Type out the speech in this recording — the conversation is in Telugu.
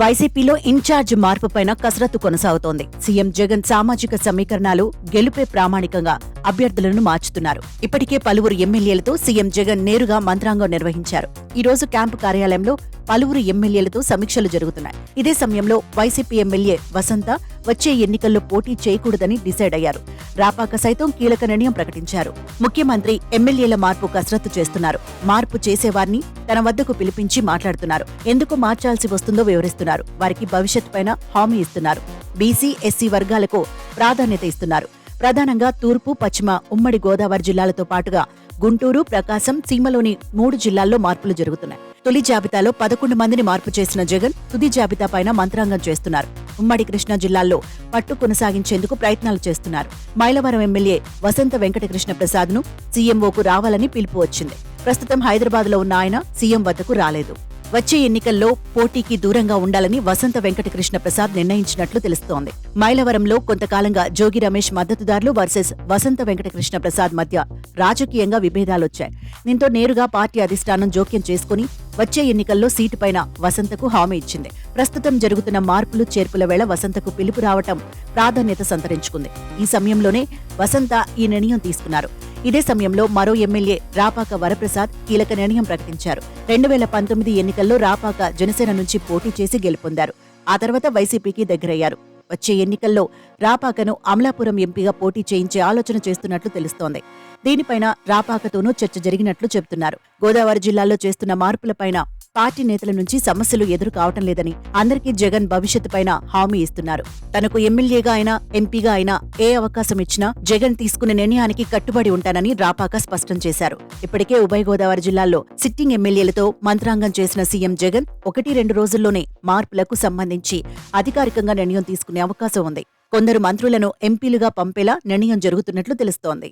వైసీపీలో ఇన్ఛార్జ్ మార్పు పైన కసరత్తు కొనసాగుతోంది. సీఎం జగన్ సామాజిక సమీకరణాలు గెలుపే ప్రామాణికంగా అభ్యర్థులను మార్చుతున్నారు. ఇప్పటికే పలువురు ఎమ్మెల్యేలతో సీఎం జగన్ నేరుగా మంత్రాంగం నిర్వహించారు. ఈ రోజు క్యాంపు కార్యాలయంలో పలువురు ఎమ్మెల్యేలతో సమీక్షలు జరుగుతున్నాయి. ఇదే సమయంలో వైసీపీ ఎమ్మెల్యే వసంత వచ్చే ఎన్నికల్లో పోటీ చేయకూడదని డిసైడ్ అయ్యారు. రాపాక సైతం కీలక నిర్ణయం ప్రకటించారు. ముఖ్యమంత్రి ఎమ్మెల్యేల మార్పు కసరత్తు చేస్తున్నారు. మార్పు చేసేవారిని తన వద్దకు పిలిపించి మాట్లాడుతున్నారు. ఎందుకు మార్చాల్సి వస్తుందో వివరిస్తున్నారు. వారికి భవిష్యత్ పైన హామీ ఇస్తున్నారు. బీసీ ఎస్సీ వర్గాలకు ప్రాధాన్యత ఇస్తున్నారు. ప్రధానంగా తూర్పు పశ్చిమ ఉమ్మడి గోదావరి జిల్లాలతో పాటుగా గుంటూరు ప్రకాశం సీమలోని మూడు జిల్లాల్లో మార్పులు జరుగుతున్నాయి. తొలి జాబితాలో పదకొండు మందిని మార్పు చేసిన జగన్ తుది జాబితా పైన మంత్రాంగం చేస్తున్నారు. ఉమ్మడి కృష్ణా జిల్లాల్లో పట్టు కొనసాగించేందుకు ప్రయత్నాలు చేస్తున్నారు. మైలవరం ఎమ్మెల్యే వసంత వెంకటకృష్ణ ప్రసాద్ను సీఎంఓకు రావాలని పిలుపు వచ్చింది. ప్రస్తుతం హైదరాబాద్లో ఉన్న ఆయన సీఎం వద్దకు రాలేదు. వచ్చే ఎన్నికల్లో పోటీకి దూరంగా ఉండాలని వసంత వెంకటకృష్ణ ప్రసాద్ నిర్ణయించినట్లు తెలుస్తోంది. మైలవరంలో కొంతకాలంగా జోగి రమేష్ మద్దతుదారులు వర్సెస్ వసంత వెంకటకృష్ణ ప్రసాద్ మధ్య రాజకీయంగా విభేదాలొచ్చాయి దీంతో నేరుగా పార్టీ అధిష్టానం జోక్యం చేసుకుని వచ్చే ఎన్నికల్లో సీటుపైన వసంతకు హామీ ఇచ్చింది. ప్రస్తుతం జరుగుతున్న మార్పులు చేర్పుల వేళ వసంతకు పిలుపు రావటం ప్రాధాన్యత సంతరించుకుంది. ఈ సమయంలోనే వసంత ఈ నిర్ణయం తీసుకున్నారు. ఇదే సమయంలో మరో ఎమ్మెల్యే రాపాక వరప్రసాద్ కీలక నిర్ణయం ప్రకటించారు. రెండు వేల పంతొమ్మిది ఎన్నికల్లో రాపాక జనసేన నుంచి పోటీ చేసి గెలుపొందారు. ఆ తర్వాత వైసీపీకి దగ్గరయ్యారు. వచ్చే ఎన్నికల్లో రాపాకను అమలాపురం ఎంపీగా పోటీ చేయించే ఆలోచన చేస్తున్నట్లు తెలుస్తోంది. దీనిపైన రాపాకతోనూ చర్చ జరిగినట్లు చెబుతున్నారు. గోదావరి జిల్లాలో చేస్తున్న మార్పులపైన పార్టీ నేతల నుంచి సమస్యలు ఎదురు కావటం లేదని అందరికీ జగన్ భవిష్యత్ పైన హామీ ఇస్తున్నారు. తనకు ఎమ్మెల్యేగా అయినా ఎంపీగా అయినా ఏ అవకాశం ఇచ్చినా జగన్ తీసుకునే నిర్ణయానికి కట్టుబడి ఉంటానని రాపాక స్పష్టం చేశారు. ఇప్పటికే ఉభయ గోదావరి జిల్లాల్లో సిట్టింగ్ ఎమ్మెల్యేలతో మంత్రాంగం చేసిన సీఎం జగన్ ఒకటి రెండు రోజుల్లోనే మార్పులకు సంబంధించి అధికారికంగా నిర్ణయం తీసుకునే అవకాశం ఉంది. కొందరు మంత్రులను ఎంపీలుగా పంపేలా నిర్ణయం జరుగుతున్నట్లు తెలుస్తోంది.